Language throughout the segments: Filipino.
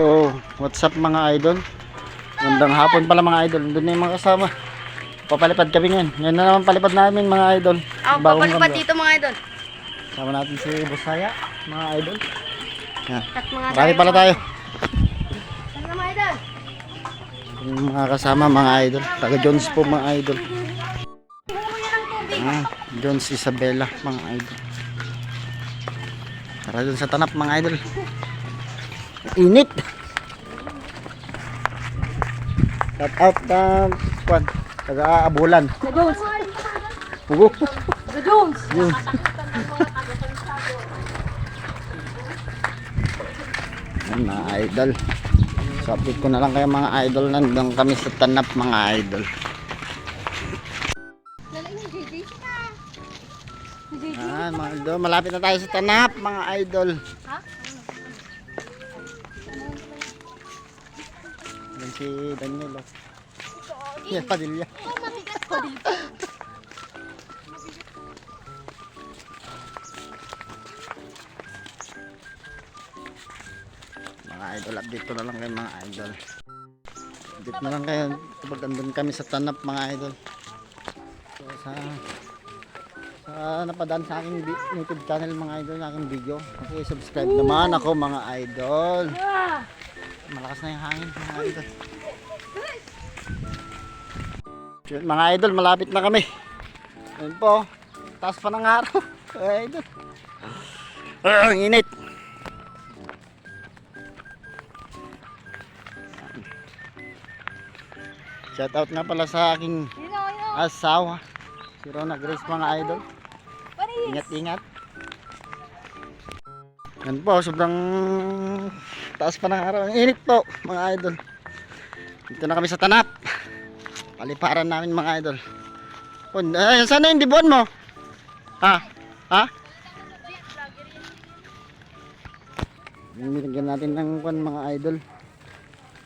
So, what's up mga idol? Gandang hapon pala mga idol. Doon na yung mga kasama. Papalipad kami ngayon. Ngayon na naman palipad namin mga idol. Ako, Bagong papalipad dito mga idol. Sama natin si Busaya, mga idol. Yan. At mga Marami pala tayo. Ano mga idol? Yung mga kasama mga idol. Taga Jones po mga idol. Ah, Jones Isabela mga idol. Tara dun sa tanap mga idol. Init. Shout out na kwan. Taga Abulan. The Jones. Pugo. The Jones. Yan mga idol. So update ko na lang kayo mga idol. Nandun kami sa tanap mga idol. Ah, mga idol. Malapit na tayo sa tanap mga idol. Ha? Si Daniel. Oh. Yan, Padilla. Oh, mabigat ko. Mga idol, update ko na lang kayo mga idol. Update na lang kayo kapag andun kami sa tanap mga idol. So, sa sa napadaan sa aking YouTube channel mga idol, aking video. Okay, subscribe naman ako mga idol. Malakas na yung hangin mga idol. Mga idol, malapit na kami. Ayun po, taas pa ng araw. Mga idol. Ah, ang init. Shout out nga pala sa aking asawa. Si Rona Grace mga idol. Ingat, ingat. Yan po, sobrang taas pa ng araw. Ang init po, mga idol. Dito na kami sa tanap. Paliparan namin mga idol. Pun, ay, sana yung dibon mo? Ha? Ha? Binigyan natin ng kwan mga idol.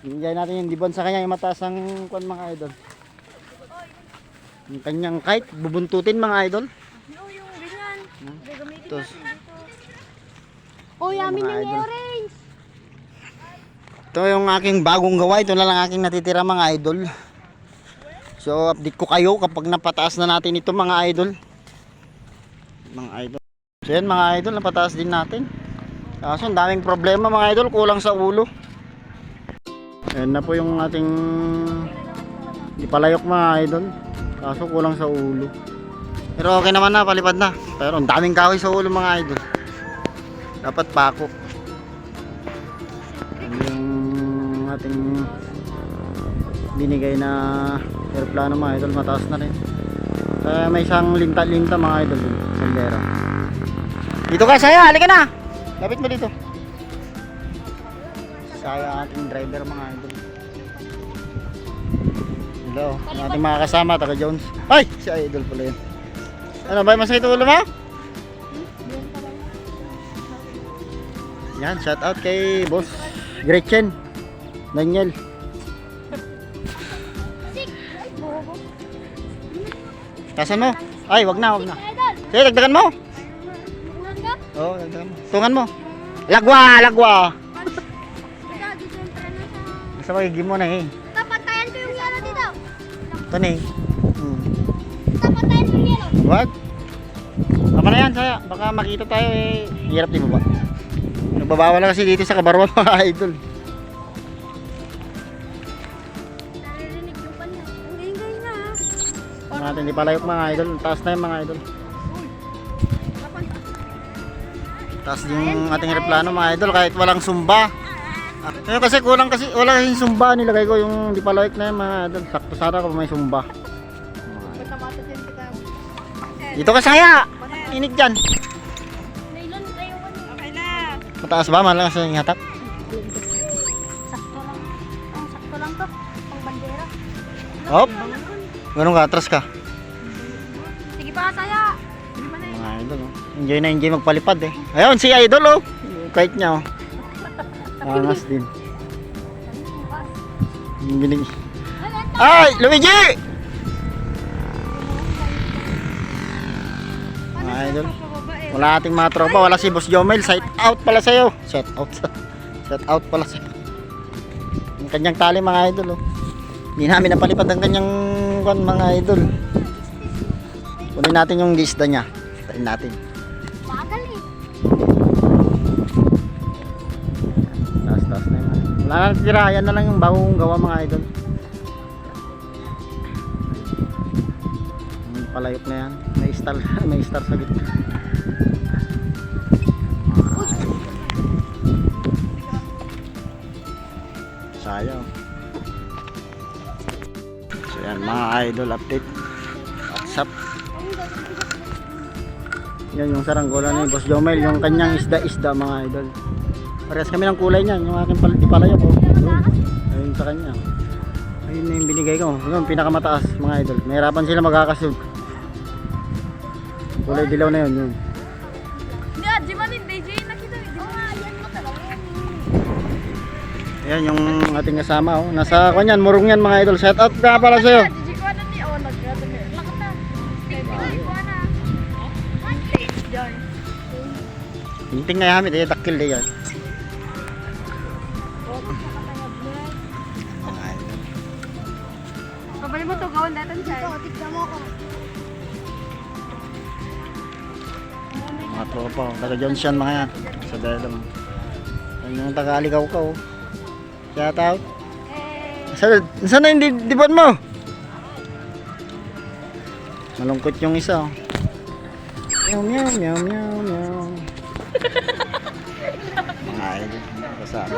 Binigyan natin yung dibon sa kanya yung mataas ang kwan mga idol. Yung kanyang kite, bubuntutin mga idol. Yung, yung ganyan. Gagamitin natin dito. Oh, yamin yung. Ito yung aking bagong gawa. Ito na lang aking natitira mga idol. So update ko kayo kapag napataas na natin ito mga idol. Mga idol. So yan mga idol, napataas din natin. Kaso ang daming problema mga idol, kulang sa ulo. Ayan na po yung ating ipalayok mga idol. Kaso kulang sa ulo. Pero okay naman na, palipad na. Pero ang daming kahoy sa ulo mga idol. Dapat pako. Yung ating binigay na aeroplano mga idol. Mataas na rin. Kaya may isang linta-linta mga idol dun, sandera dito ka saya! Halika na! Lapit mo dito. Saya ating driver mga idol. Hello ang ating mga kasama taga Jones. Ay! Si idol pala yun. Ano ba masakit ulo mo? Yan, shout out kay Boss Gretchen. Daniel. Kasan mo? Ay, wag na, wag na. Sige, dagdagan mo. Oo, oh, dagdagan mo. Tungan mo. Lagwa, lagwa. Basta magiging mo na eh. Tapatayan ko yung yellow dito. Ito na eh. Hmm. Tapatayan ko yung yellow. What? Tama na yan, saya. Baka makita tayo eh. Hirap di ba ba? Nagbabawal na kasi dito sa kabarwa mga idol. Natin di palayok mga idol. Taas na yung mga idol. Taas yung ating aeroplano mga idol kahit walang sumba. Ngayon kasi kulang kasi wala kasing sumba nilagay ko yung di palayok na yung mga idol. Sakto sana kung may sumba. Dito ka saya! Okay na. Mataas ba? Malakas yung hatak. Sakto lang. Ang sakto lang to. Pang bandera. Hop! Ganun ka, atras ka. Enjoy na enjoy magpalipad eh. Ayun, si idol oh. Kahit niya oh. Angas din. Binig. Ay, Luigi! Mga idol. Wala ating mga tropa, wala si Boss Jomel. Shout out pala sa'yo. Shout out. Shout out pala sa'yo. Yung kanyang tali mga idol oh. Hindi namin napalipad ang kanyang kwan, mga idol. Kunin natin yung lista niya. Tayin natin. Wala natitira. Yan na lang yung bagong gawa mga idol. Yung palayok na yan. May star, may star sa gitna. Sayang. So yan mga idol update. WhatsApp. Yan yung saranggola ni Boss Jomel, yung kanyang isda-isda mga idol. Parehas kami ng kulay niyan, yung aking pal palayok ko. Doon. Ayun sa kanya. Ayun na yung binigay ko. Yung pinakamataas mga idol. Nahirapan sila magkakasunod. Kulay dilaw na yun. yun. Ah, di. Di yan talaga. Ayan yung ating kasama. Oh. Nasa kanyan, murong yan mga idol. Shout out nga pala sa'yo. DJ ko na ni, oh, nagkata. Lakot Pabali mo to, gawin natin siya. Ito, tignan mo ako. Mga tropa. oh. Taga Johnson mga yan. Sa Bella. Yan yung taga Aligaw ka. Oh. Shout out. Saan, saan na yung di- dibon mo? Malungkot yung isa. oh. Meow, meow, meow, meow, meow. Mga idol. Kasama.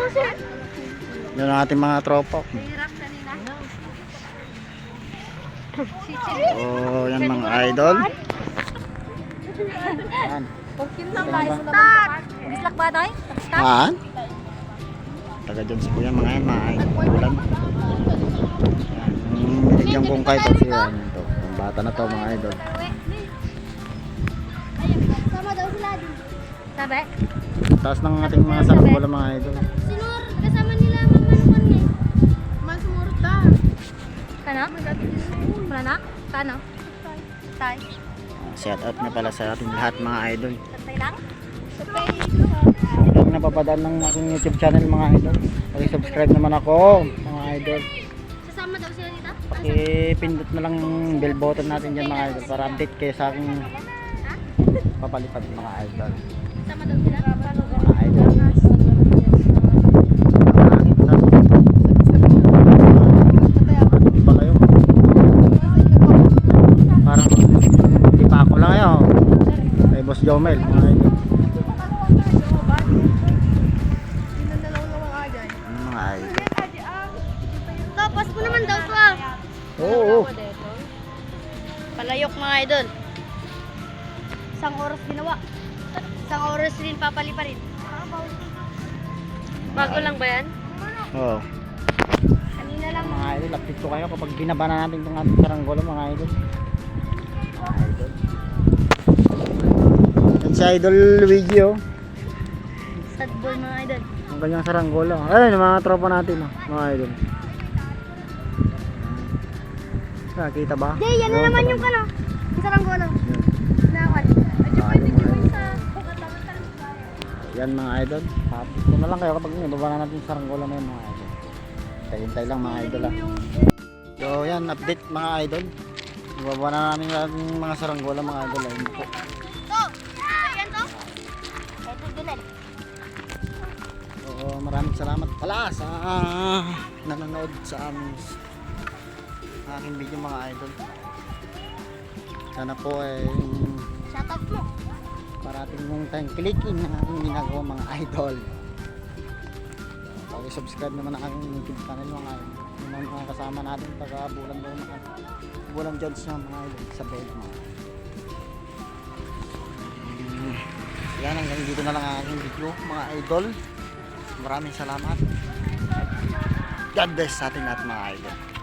Yan ang ating mga tropa. Hirap kanina. Oh, yan mga idol. Yan. Bislak ba tayo? Start! Yan. Taga dyan si Kuya mga yan, mga idol. Yung binigyan kong kahit ito. Yan. Ito. Ang bata na to mga idol. Sama daw sila din. Sabi? Taas ng ating mga saranggola mga idol. Sinur, kasama nila magmanukan niya. Man sumurot ta. Kana? Wala na? Kana? Tay. Shout out na pala sa ating lahat mga idol. Tatay lang? Tatay. Kung napapadaan ng aking YouTube channel mga idol. Paki-subscribe naman ako mga idol. Sasama daw sila dito? Paki-pindot na lang yung bell button natin dyan mga idol para update kayo sa aking papalipad mga idol. Sasama daw sila? Palayok mga idol. Isang oras ginawa. Isang oras rin papali pa rin. Bago lang ba yan? Oo. Kanina lang. Mga idol, update ko kayo kapag binaba na natin itong ating saranggola mga idol. Mga idol. Yan si Idol Luigi oh. Sad boy mga idol. Ang kanyang saranggola. Ayun, mga tropa natin oh, mga idol. Nakita ba? Jay, yan na naman pala. yung kano. Yung saranggola. Nakakal. Ayun, mga idol. Yan mga idol. Update ko na lang kayo kapag nababa na natin yung saranggola na yun mga idol. Hintay-hintay lang mga idol ah. So yan, update mga idol. Ibaba na namin lahat ng mga saranggola mga idol. Ayun po. To! Yan to? Ito dunel. Oo, maraming salamat pala sa ah, nanonood sa aming aking video mga idol. Sana po ay Shoutout mo. parating mong tayong klikin ng aking ginagawa mga idol. Pag-subscribe naman ang aking YouTube channel mga idol. Yung mga kasama natin pagka bulan daw mga bulan Jones na mga idol sa bed mga idol. Mm, Yan hanggang dito na lang ang aking video mga idol. Maraming salamat. God bless sa ating lahat mga idol.